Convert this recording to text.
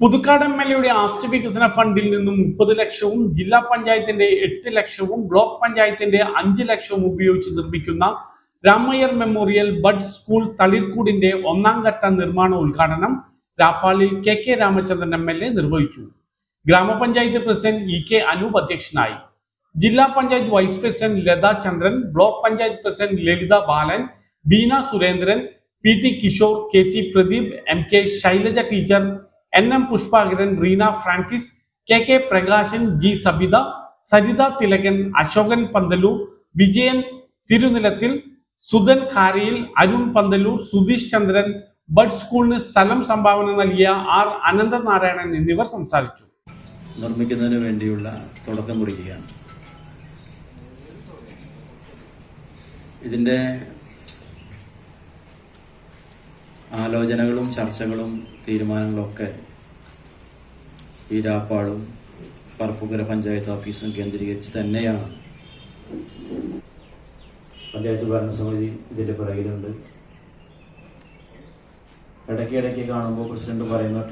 Puthukkad M L എയുടെ ആസ്റ്റ് വികസന ഫണ്ടിൽ നിന്നും മുപ്പത് ലക്ഷവും ജില്ലാ പഞ്ചായത്തിന്റെ എട്ട് ലക്ഷവും ബ്ലോക്ക് പഞ്ചായത്തിന്റെ അഞ്ച് ലക്ഷവും ഉപയോഗിച്ച് നിർമ്മിക്കുന്ന രാമയ്യർ മെമ്മോറിയൽ ബഡ് സ്കൂൾ തളിർക്കൂടിന്റെ ഒന്നാം ഘട്ട നിർമ്മാണ ഉദ്ഘാടനം രാപ്പാളിൽ K K Ramachandran M L A നിർവഹിച്ചു. Grama panchayat president E K Anoop അധ്യക്ഷനായി. ജില്ലാ panchayat vice president Latha Chandran block panchayat president Lalitha Balan Beena Surendran P T Kishore K C Pradeep M K Shailaja teacher N M Pushpakaran Reena Francis K K Prakashan G Sabitha Saritha Thilakan Ashokan Panthalloor Vijayan Thirunilathil Sudhan Kharayil Arun Panthalloor Sudheesh Chandran bud സ്കൂളിന് സ്ഥലം സംഭാവന നൽകിയ R Ananthanarayanan എന്നിവർ സംസാരിച്ചു. നിർമ്മിക്കുന്നതിന് വേണ്ടിയുള്ള തുടക്കം കുറിക്കുകയാണ്. ഇതിന്റെ ആലോചനകളും ചർച്ചകളും തീരുമാനങ്ങളൊക്കെ ഈ രാപ്പാടും പറപ്പുകര പഞ്ചായത്ത് ഓഫീസും കേന്ദ്രീകരിച്ച് തന്നെയാണ്. പഞ്ചായത്ത് ഭരണസമിതി ഇതിന്റെ പിറകിലുണ്ട്. ഇടയ്ക്ക് ഇടയ്ക്ക് കാണുമ്പോൾ പ്രസിഡന്റ് പറയുന്ന